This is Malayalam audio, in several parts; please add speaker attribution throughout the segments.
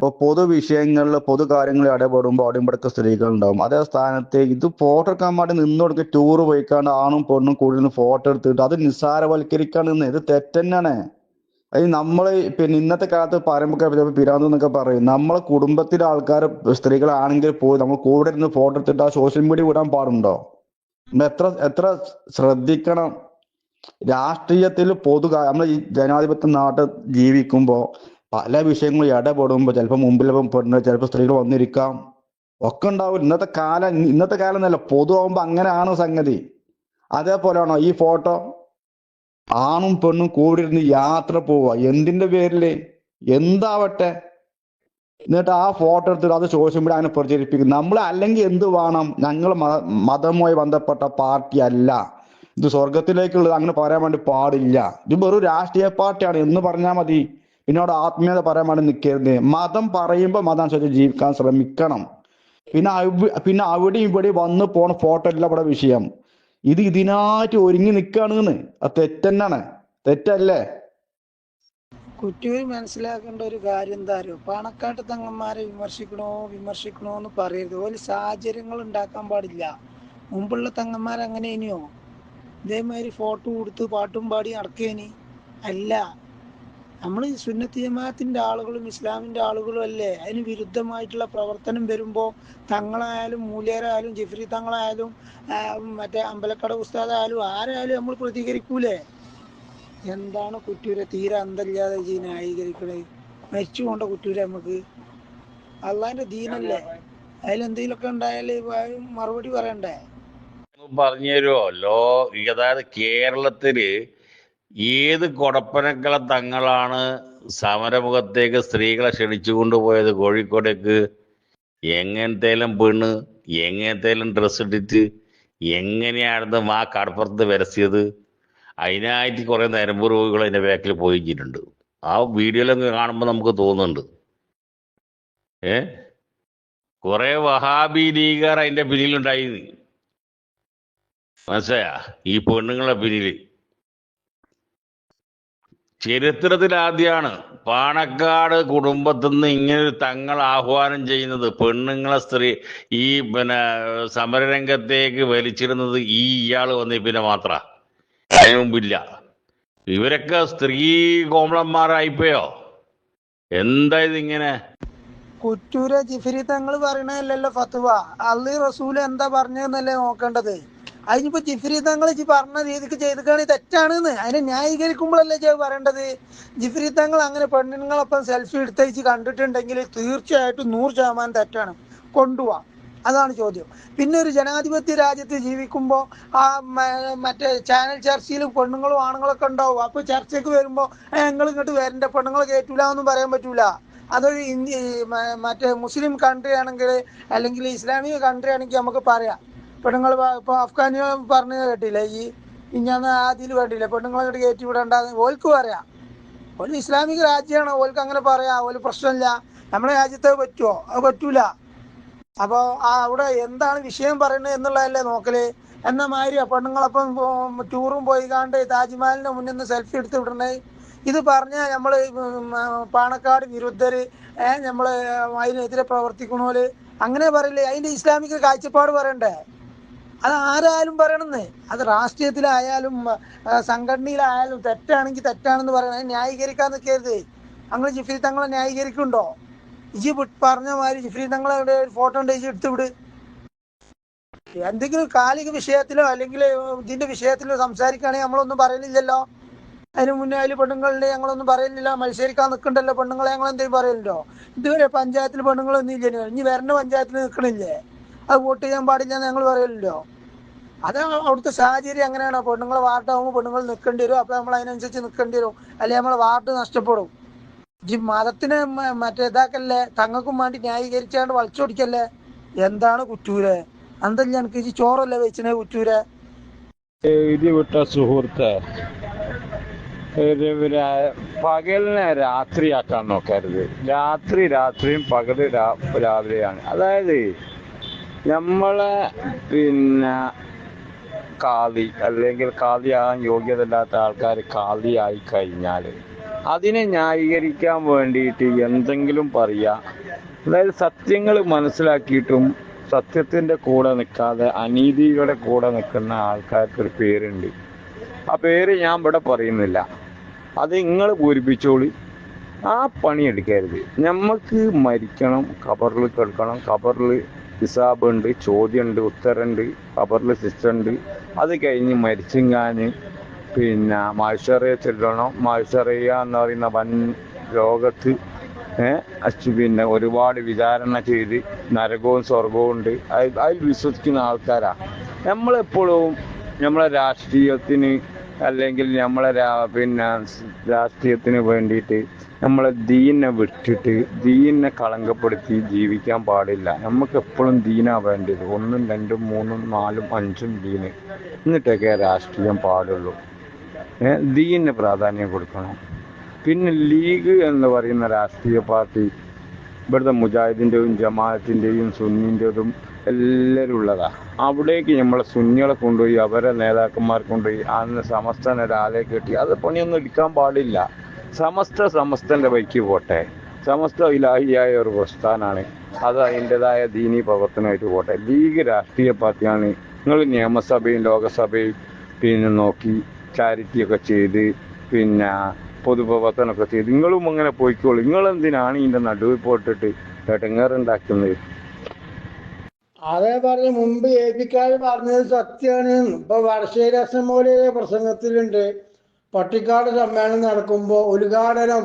Speaker 1: ഇപ്പൊ പൊതു വിഷയങ്ങളിൽ പൊതു കാര്യങ്ങളിൽ ഇടപെടുമ്പോൾ അവിടെ സ്ത്രീകൾ ഉണ്ടാവും അതേ സ്ഥാനത്ത് ഇത് ഫോട്ടോ എടുക്കാൻ വേണ്ടി നിന്ന് കൊടുക്കുക ടൂർ പോയിക്കാണ്ട് ആണും പെണ്ണും കൂടി നിന്ന് ഫോട്ടോ എടുത്തിട്ട് അത് നിസ്സാരവൽക്കരിക്കാണ്ട് നിന്ന് ഇത് തെറ്റന്നെയാണ് അത് നമ്മൾ പിന്നെ ഇന്നത്തെ കാലത്ത് പറയുമ്പോൾ പിരാന്ത് എന്നൊക്കെ പറയും നമ്മളെ കുടുംബത്തിലെ ആൾക്കാർ സ്ത്രീകളാണെങ്കിൽ പോയി നമ്മൾ കൂടെ ഇരുന്ന് ഫോട്ടോ എടുത്തിട്ട് ആ സോഷ്യൽ മീഡിയ വിടാൻ പാടുണ്ടോ? എത്ര എത്ര ശ്രദ്ധിക്കണം? രാഷ്ട്രീയത്തിൽ പൊതു നമ്മൾ ഈ ജനാധിപത്യ നാട്ടിൽ ജീവിക്കുമ്പോൾ പല വിഷയങ്ങളും ഇടപെടുമ്പോൾ ചിലപ്പോൾ മുമ്പിൽ പെണ്ണ് ചിലപ്പോൾ സ്ത്രീകൾ വന്നിരിക്കാം. ഒക്കെ ഉണ്ടാവും. ഇന്നത്തെ കാലം ഇന്നത്തെ കാലം എന്നല്ല പൊതുവാകുമ്പോൾ അങ്ങനെയാണ് സംഗതി. അതേപോലെയാണോ ഈ ഫോട്ടോ? ആണും പെണ്ണും കൂടി ഇരുന്ന് യാത്ര പോവുക. എന്തിന്റെ പേരിൽ എന്താവട്ടെ? എന്നിട്ട് ആ ഫോട്ടോ എടുത്തിട്ട് അത് സോഷ്യൽ മീഡിയ പ്രചരിപ്പിക്കും. നമ്മൾ അല്ലെങ്കിൽ എന്ത് വേണം? ഞങ്ങൾ മതവുമായി ബന്ധപ്പെട്ട പാർട്ടി അല്ല. ഇത് സ്വർഗത്തിലേക്കുള്ളത് അങ്ങനെ പറയാൻ വേണ്ടി പാടില്ല. ഇത് വെറും രാഷ്ട്രീയ പാർട്ടിയാണ്. എന്ന് പറഞ്ഞാൽ മതി. പിന്നെ അവിടെ ആത്മീയത വേണ്ടി നിൽക്കരുത്. മതം പറയുമ്പോൾ മതം അനുസരിച്ച് ജീവിക്കാൻ ശ്രമിക്കണം. പിന്നെ പിന്നെ അവിടെയും ഇവിടെ വന്ന് പോണ ഫോട്ടോ അല്ല ഇവിടെ വിഷയം. ഇത് ഇതിനായിട്ട് ഒരുങ്ങി നിൽക്കുകയാണ് അത് തെറ്റന്നാണ് തെറ്റല്ലേ?
Speaker 2: കുറ്റൂര് മനസ്സിലാക്കേണ്ട ഒരു കാര്യം എന്താ അറിയോ? പാണക്കാട്ട് തങ്ങന്മാരെ വിമർശിക്കണോ വിമർശിക്കണോ എന്ന് പറയരുത്. ഒരു സാഹചര്യങ്ങൾ ഉണ്ടാക്കാൻ പാടില്ല. മുമ്പുള്ള തങ്ങന്മാർ അങ്ങനെ ഇനിയോ? ഇതേമാതിരി ഫോട്ടോ കൊടുത്ത് പാട്ടും പാടി നടക്കേനി. അല്ല നമ്മൾ സുന്നത്തി ജമാഅത്തിന്റെ ആളുകളും ഇസ്ലാമിന്റെ ആളുകളും അല്ലേ? അതിന് വിരുദ്ധമായിട്ടുള്ള പ്രവർത്തനം വരുമ്പോൾ തങ്ങളായാലും മൂല്യരായാലും ജിഫ്രി തങ്ങളായാലും മറ്റേ അമ്പലക്കട ഉസ്താദായാലും ആരായാലും നമ്മൾ പ്രതികരിക്കൂലേ? എന്താണ് കുറ്റൂരെ തീരെ അന്തല്ലാതെ ഈ ന്യായീകരിക്കണേ? മരിച്ചു പോണ്ട കുറ്റൂരെ നമുക്ക്. അള്ളാന്റെ ദീനല്ലേ? അതിലെന്തെങ്കിലുമൊക്കെ ഉണ്ടായാൽ മറുപടി പറയണ്ടേ?
Speaker 3: പറഞ്ഞു തരുമോ ലോ അതായത് കേരളത്തിൽ ഏത് കൊടപ്പനക്കള തങ്ങളാണ് സമരമുഖത്തേക്ക് സ്ത്രീകളെ ക്ഷണിച്ചു കൊണ്ടുപോയത്? കോഴിക്കോടേക്ക് എങ്ങനത്തേലും പെണ്ണ് എങ്ങനത്തേലും ഡ്രസ്സ് ഇട്ടിട്ട് എങ്ങനെയാണെന്ന് ആ കടപ്പുറത്ത് വരസിയത് അതിനായിട്ട് കുറെ നരമ്പ് രോഗികൾ അതിന്റെ ബാക്കിൽ പോയിട്ടുണ്ട് ആ വീഡിയോയിലൊക്കെ കാണുമ്പോൾ നമുക്ക് തോന്നുന്നുണ്ട്. ഏ? കുറെ വഹാബി ലീഗർ അതിന്റെ പിന്നിലുണ്ടായി മനസ്സിലായ? ഈ പെണ്ണുങ്ങളെ പിന്നിൽ. ചരിത്രത്തിൽ ആദ്യമാണ് പാണക്കാട് കുടുംബത്തിൽ നിന്ന് ഇങ്ങനെ തങ്ങൾ ആഹ്വാനം ചെയ്യുന്നത്. പെണ്ണുങ്ങളെ സ്ത്രീ ഈ പിന്നെ സമരരംഗത്തേക്ക് വലിച്ചിരുന്നത് ഈ ഇയാൾ വന്നി പിന്നെ മാത്ര. അതിനു മുമ്പില്ല. ഇവരൊക്കെ സ്ത്രീ കോമളന്മാരായിപ്പോയോ? എന്താ ഇതിങ്ങനെ?
Speaker 2: കുറ്റൂര ജിഫിരി തങ്ങൾ പറയണതല്ലല്ലോ ഫത്തുവ അള്ളി റസൂൽ എന്താ പറഞ്ഞതെന്നല്ലേ നോക്കേണ്ടത്? അതിനിപ്പോ ജിഫ്രി തങ്ങൾ പറഞ്ഞ രീതിക്ക് ചെയ്തിക്കാണെങ്കിൽ തെറ്റാണെന്ന്. അതിനെ ന്യായീകരിക്കുമ്പോഴല്ലേ ജെ പറയേണ്ടത്? ജിഫ്രി തങ്ങൾ അങ്ങനെ പെണ്ണുങ്ങളൊപ്പം സെൽഫി എടുത്തയച്ച് കണ്ടിട്ടുണ്ടെങ്കിൽ തീർച്ചയായിട്ടും നൂറ് ശതമാനം തെറ്റാണ്. കൊണ്ടുപോവാം അതാണ് ചോദ്യം. പിന്നെ ഒരു ജനാധിപത്യ രാജ്യത്ത് ജീവിക്കുമ്പോൾ ആ മറ്റേ ചാനൽ ചർച്ചയിലും പെണ്ണുങ്ങളും ആണുങ്ങളൊക്കെ ഉണ്ടാവും. അപ്പോൾ ചർച്ചയ്ക്ക് വരുമ്പോൾ ഞങ്ങൾ ഇങ്ങോട്ട് വരണ്ട പെണ്ണുങ്ങളെ കയറ്റൂല എന്നും പറയാൻ പറ്റൂല. അതൊരു ഇന്ത്യ മറ്റേ മുസ്ലിം കൺട്രി ആണെങ്കിൽ അല്ലെങ്കിൽ ഇസ്ലാമിക കൺട്രി ആണെങ്കിൽ നമുക്ക് പറയാം. പെണ്ണുങ്ങൾ ഇപ്പൊ അഫ്ഗാനി പറഞ്ഞു കേട്ടില്ലേ? ഈ ഇഞ്ഞാന്ന് ആദ്യം വേണ്ടില്ല പെണ്ണുങ്ങളെ ഇങ്ങോട്ട് കയറ്റി വിടണ്ട ഓൽക്ക് പറയാം. ഒരു ഇസ്ലാമിക രാജ്യമാണ് ഓൽക്ക് അങ്ങനെ പറയാം. ഓൽ പ്രശ്നമില്ല നമ്മുടെ രാജ്യത്തെ പറ്റുമോ അത് പറ്റൂല. അപ്പോൾ ആ അവിടെ എന്താണ് വിഷയം പറയുന്നത് എന്നുള്ളതല്ലേ നോക്കൽ. എന്ന മാതിരി പെണ്ണുങ്ങളപ്പം ടൂറും പോയി കാണ്ട് താജ്മഹലിന്റെ മുന്നിൽ നിന്ന് സെൽഫി എടുത്ത് വിടണേ. ഇത് പറഞ്ഞാൽ നമ്മൾ പാണക്കാട് വിരുദ്ധര് ഏഹ് നമ്മൾ അതിനെതിരെ പ്രവർത്തിക്കണോൽ. അങ്ങനെ പറയില്ലേ? അതിന്റെ ഇസ്ലാമിക കാഴ്ചപ്പാട് പറയണ്ടേ? അത് ആരായാലും പറയണമെന്നേ അത് രാഷ്ട്രീയത്തിലായാലും സംഘടനയിലായാലും തെറ്റാണെങ്കിൽ തെറ്റാണെന്ന് പറയണം. ന്യായീകരിക്കാൻ നിൽക്കരുത്. ഞങ്ങൾ ജിഫ്രി തങ്ങളെ ന്യായീകരിക്കുന്നുണ്ടോ? ഇജി പറഞ്ഞ മാതിരി ജിഫ്രി തങ്ങളെ ഒരു ഫോട്ടോ ഉണ്ട് ഇജി എടുത്തുവിട് എന്തെങ്കിലും കാലിക വിഷയത്തിലോ അല്ലെങ്കിൽ ഇതിന്റെ വിഷയത്തിലോ സംസാരിക്കുകയാണെങ്കിൽ നമ്മളൊന്നും പറയുന്നില്ലല്ലോ. അതിന് മുന്നേ അതിൽ പെണ്ണുങ്ങളുടെ ഞങ്ങളൊന്നും പറയുന്നില്ല. മത്സരിക്കാൻ നിൽക്കണ്ടല്ലോ പെണ്ണുങ്ങളെ ഞങ്ങൾ എന്തെങ്കിലും പറയല്ലോ ഇതുവരെ പഞ്ചായത്തിൽ പെണ്ണുങ്ങളൊന്നും ഇല്ല ഇനി വരേണ്ട പഞ്ചായത്തിൽ നിൽക്കണില്ലേ? അത് വോട്ട് ചെയ്യാൻ പാടില്ല ഞങ്ങൾ പറയലില്ലോ. അത് അവിടുത്തെ സാഹചര്യം അങ്ങനെയാണ് പെണ്ണുങ്ങളെ വാർഡാകുമ്പോൾ പെണ്ണുങ്ങൾ നിൽക്കേണ്ടി വരും. അപ്പൊ നമ്മൾ അതിനനുസരിച്ച് നിൽക്കേണ്ടി വരും. അല്ലെങ്കിൽ നമ്മളെ വാർഡ് നഷ്ടപ്പെടും. ഈ മതത്തിന് മറ്റേ ഇതാക്കല്ലേ? തങ്ങൾക്കും വേണ്ടി ന്യായീകരിച്ചാണ്ട് വളച്ചൊടിക്കല്ലേ എന്താണ് കുറ്റൂര്? അന്തല്ല എനിക്ക് ഈ ചോറല്ലേ വെച്ചിനെ കുറ്റൂര്?
Speaker 4: വിട്ട സുഹൃത്തെ പകലിനെ രാത്രിയാക്കാൻ നോക്കരുത്. രാത്രി രാത്രിയും പകൽ രാവിലെയാണ്. അതായത് നമ്മളെ പിന്നെ കാതി അല്ലെങ്കിൽ കാതിയാകാൻ യോഗ്യതയില്ലാത്ത ആൾക്കാർ കാതിയായി കഴിഞ്ഞാൽ അതിനെ ന്യായീകരിക്കാൻ വേണ്ടിയിട്ട് എന്തെങ്കിലും പറയാ അതായത് സത്യങ്ങൾ മനസ്സിലാക്കിയിട്ടും സത്യത്തിന്റെ കൂടെ നിൽക്കാതെ അനീതിയുടെ കൂടെ നിൽക്കുന്ന ആൾക്കാർക്ക് ഒരു പേരുണ്ട്. ആ പേര് ഞാൻ ഇവിടെ പറയുന്നില്ല. അത് നിങ്ങൾ പൂരിപ്പിച്ചോളി. ആ പണി എടുക്കരുത്. നമുക്ക് മരിക്കണം കബറിൽ കിടക്കണം ഖബറിൽ ഹിസാബ് ഉണ്ട് ചോദ്യമുണ്ട് ഉത്തരമുണ്ട് സിസ്റ്റം ഉണ്ട് അത് കഴിഞ്ഞ് മരിച്ചിങ്ങാന് പിന്നെ മത്സറയെ ചെല്ലണം. മത്സറിയ എന്ന് പറയുന്ന വൻ ലോകത്ത് പിന്നെ ഒരുപാട് വിചാരണ ചെയ്ത് നരകവും സ്വർഗവും ഉണ്ട്. അതിൽ വിശ്വസിക്കുന്ന ആൾക്കാരാ. നമ്മളെപ്പോഴും നമ്മളെ രാഷ്ട്രീയത്തിന് അല്ലെങ്കിൽ നമ്മളെ പിന്നെ രാഷ്ട്രീയത്തിന് വേണ്ടിയിട്ട് നമ്മളെ ദീനെ വിട്ടിട്ട് ദീനെ കളങ്കപ്പെടുത്തി ജീവിക്കാൻ പാടില്ല. നമുക്ക് എപ്പോഴും ദീനാ വേണ്ടത്. ഒന്നും രണ്ടും മൂന്നും നാലും അഞ്ചും ദീന്. എന്നിട്ടൊക്കെ രാഷ്ട്രീയം പാടുള്ളൂ. ദീന് പ്രാധാന്യം കൊടുക്കണം. പിന്നെ ലീഗ് എന്ന് പറയുന്ന രാഷ്ട്രീയ പാർട്ടി ഇവിടുത്തെ മുജാഹിദിന്റെയും ജമാഅത്തിന്റെയും സുന്നിന്റെതും എല്ലാവരും ഉള്ളതാ. അവിടേക്ക് നമ്മളെ സുന്നികളെ കൊണ്ടുപോയി അവരെ നേതാക്കന്മാർ കൊണ്ടുപോയി അന്ന് സമസ്തനെ ഒരാളെ കെട്ടി. അത് പണിയൊന്നും എടുക്കാൻ പാടില്ല. സമസ്ത സമസ്തന്റെ വഴിക്ക് പോട്ടെ. സമസ്ത ഇലാഹിയായ ഒരു പ്രസ്ഥാനാണ്. അത് അതിന്റെതായ ദീനി പ്രവർത്തനമായിട്ട് പോട്ടെ. ലീഗ് രാഷ്ട്രീയ പാർട്ടിയാണ്. നിങ്ങൾ നിയമസഭയും ലോകസഭയും പിന്നെ നോക്കി ചാരിറ്റി ഒക്കെ ചെയ്ത് പിന്നെ പൊതുപ്രവർത്തനമൊക്കെ ചെയ്ത് നിങ്ങളും അങ്ങനെ പോയിക്കോളൂ. നിങ്ങൾ എന്തിനാണ് ഇതിന്റെ നടുവിൽ പോയിട്ടിട്ട് ഇടങ്ങേറുണ്ടാക്കുന്നത്?
Speaker 5: അതേ പറഞ്ഞ മുമ്പ് ഏപ്പിക്കാർ പറഞ്ഞത് സത്യമാണ്. ഇപ്പൊ വടശ്ശേരി പോലെ പ്രസംഗത്തിലുണ്ട്. പട്ടിക്കാട് സമ്മേളനം നടക്കുമ്പോ ഉദ്ഘാടനം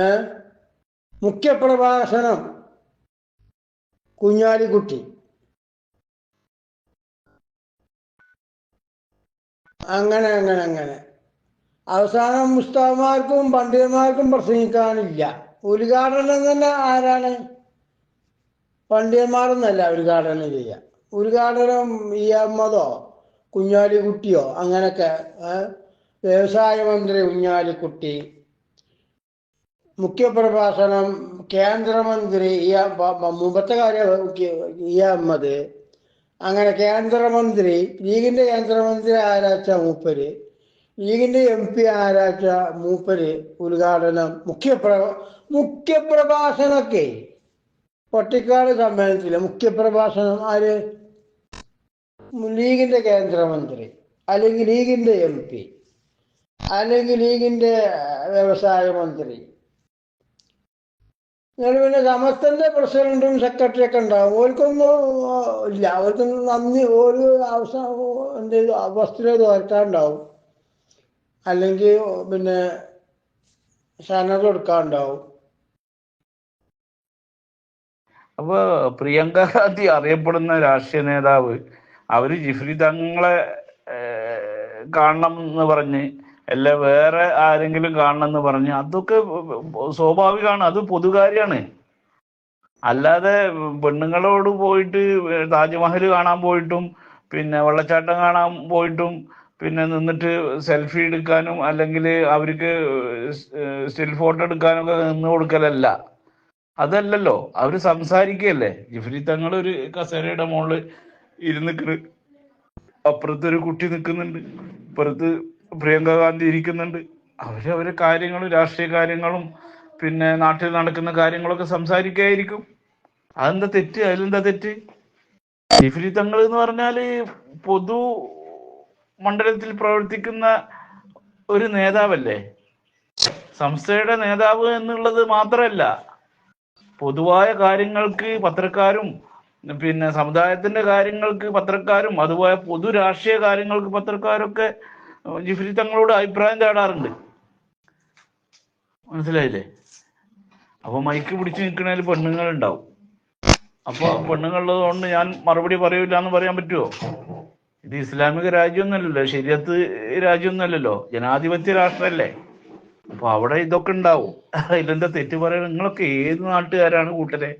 Speaker 5: ഏ? മുഖ്യപ്രഭാഷണം കുഞ്ഞാലിക്കുട്ടി. അങ്ങനെ അങ്ങനെ അങ്ങനെ. അവസാനം മുസ്താമാർക്കും പണ്ഡിതന്മാർക്കും പ്രസംഗിക്കാനില്ല. ഉദ്ഘാടനം തന്നെ ആരാണ്? പണ്ഡിതന്മാരൊന്നല്ല ഉദ്ഘാടനം ചെയ്യുക ഉദ്ഘാടനം ഇ അഹമ്മദോ കുഞ്ഞാലിക്കുട്ടിയോ? അങ്ങനൊക്കെ? വ്യവസായ മന്ത്രി കുഞ്ഞാലിക്കുട്ടി. മുഖ്യപ്രഭാഷണം കേന്ദ്രമന്ത്രി ഇ മുമ്പത്തെ കാര്യം ഇ അഹമ്മദ് അങ്ങനെ കേന്ദ്രമന്ത്രി ലീഗിന്റെ കേന്ദ്രമന്ത്രി ആരാച്ച മൂപ്പര്? ലീഗിന്റെ എം പി ആരാച്ച മൂപ്പര്? ഉദ്ഘാടനം മുഖ്യപ്ര മുഖ്യപ്രഭാഷണമൊക്കെ പൊട്ടിക്കാട് സമ്മേളനത്തിലെ മുഖ്യപ്രഭാഷണം ആര്? ലീഗിന്റെ കേന്ദ്രമന്ത്രി അല്ലെങ്കിൽ ലീഗിന്റെ എം പി അല്ലെങ്കിൽ ലീഗിന്റെ വ്യവസായ മന്ത്രി. എന്നിട്ട് പിന്നെ സമസ്തന്റെ പ്രസിഡന്റും സെക്രട്ടറി ഒക്കെ ഉണ്ടാവും. ഓർക്കൊന്നും ഇല്ല. അവർക്കൊന്നും നന്ദി ഒരു അവസാന എന്തെങ്കിലും വസ്തുത തോർത്താണ്ടാവും അല്ലെങ്കിൽ പിന്നെ സനത് കൊടുക്കാണ്ടാവും.
Speaker 6: അപ്പൊ പ്രിയങ്ക ഗാന്ധി അറിയപ്പെടുന്ന രാഷ്ട്രീയ നേതാവ് അവർ ജിഫ്രി തങ്ങളെ കാണണം എന്ന് പറഞ്ഞ് അല്ല വേറെ ആരെങ്കിലും കാണണം എന്ന് പറഞ്ഞ് അതൊക്കെ സ്വാഭാവികമാണ് അത് പൊതുകാര്യാണ്. അല്ലാതെ പെണ്ണുങ്ങളോട് പോയിട്ട് താജ്മഹൽ കാണാൻ പോയിട്ടും പിന്നെ വെള്ളച്ചാട്ടം കാണാൻ പോയിട്ടും പിന്നെ നിന്നിട്ട് സെൽഫി എടുക്കാനും അല്ലെങ്കിൽ അവർക്ക് സ്റ്റിൽ ഫോട്ടോ എടുക്കാനും ഒക്കെ നിന്ന് കൊടുക്കലല്ല. അതല്ലല്ലോ അവർ സംസാരിക്കുകയല്ലേ ജിഫ്രി തങ്ങൾ ഒരു കസേരയുടെ മുകളിൽ ഇരുന്നിക്കണ് അപ്പുറത്ത് ഒരു കുട്ടി നിൽക്കുന്നുണ്ട്. ഇപ്പുറത്ത് പ്രിയങ്ക ഗാന്ധി ഇരിക്കുന്നുണ്ട്. അവർ അവരെ കാര്യങ്ങളും രാഷ്ട്രീയ കാര്യങ്ങളും പിന്നെ നാട്ടിൽ നടക്കുന്ന കാര്യങ്ങളൊക്കെ സംസാരിക്കായിരിക്കും അതെന്താ തെറ്റ്? അതിലെന്താ തെറ്റ്? ജിഫ്രി തങ്ങൾ എന്ന് പറഞ്ഞാൽ പൊതു മണ്ഡലത്തിൽ പ്രവർത്തിക്കുന്ന ഒരു നേതാവല്ലേ? സംസ്ഥയുടെ നേതാവ് എന്നുള്ളത് മാത്രമല്ല പൊതുവായ കാര്യങ്ങൾക്ക് പത്രക്കാരും പിന്നെ സമുദായത്തിന്റെ കാര്യങ്ങൾക്ക് പത്രക്കാരും അതുപോലെ പൊതു രാഷ്ട്രീയ കാര്യങ്ങൾക്ക് പത്രക്കാരൊക്കെ ജിഫ്രി തങ്ങളോട് അഭിപ്രായം തേടാറുണ്ട്. മനസ്സിലായില്ലേ? അപ്പൊ മൈക്ക് പിടിച്ചു നിൽക്കുന്നതിൽ പെണ്ണുങ്ങൾ ഉണ്ടാവും അപ്പൊ പെണ്ണുങ്ങളുള്ളത് കൊണ്ട് ഞാൻ മറുപടി പറയൂല എന്ന് പറയാൻ പറ്റുമോ ഇത് ഇസ്ലാമിക രാജ്യമൊന്നുമല്ലല്ലോ ശരിയത്ത് രാജ്യമൊന്നുമല്ലല്ലോ ജനാധിപത്യ രാഷ്ട്രമല്ലേ? അപ്പൊ അവിടെ ഇതൊക്കെ ഉണ്ടാവും. ഇതിലെന്താ തെറ്റ് പറയുന്നത് നിങ്ങളൊക്കെ ഏത് നാട്ടുകാരാണ് കൂട്ടരെ?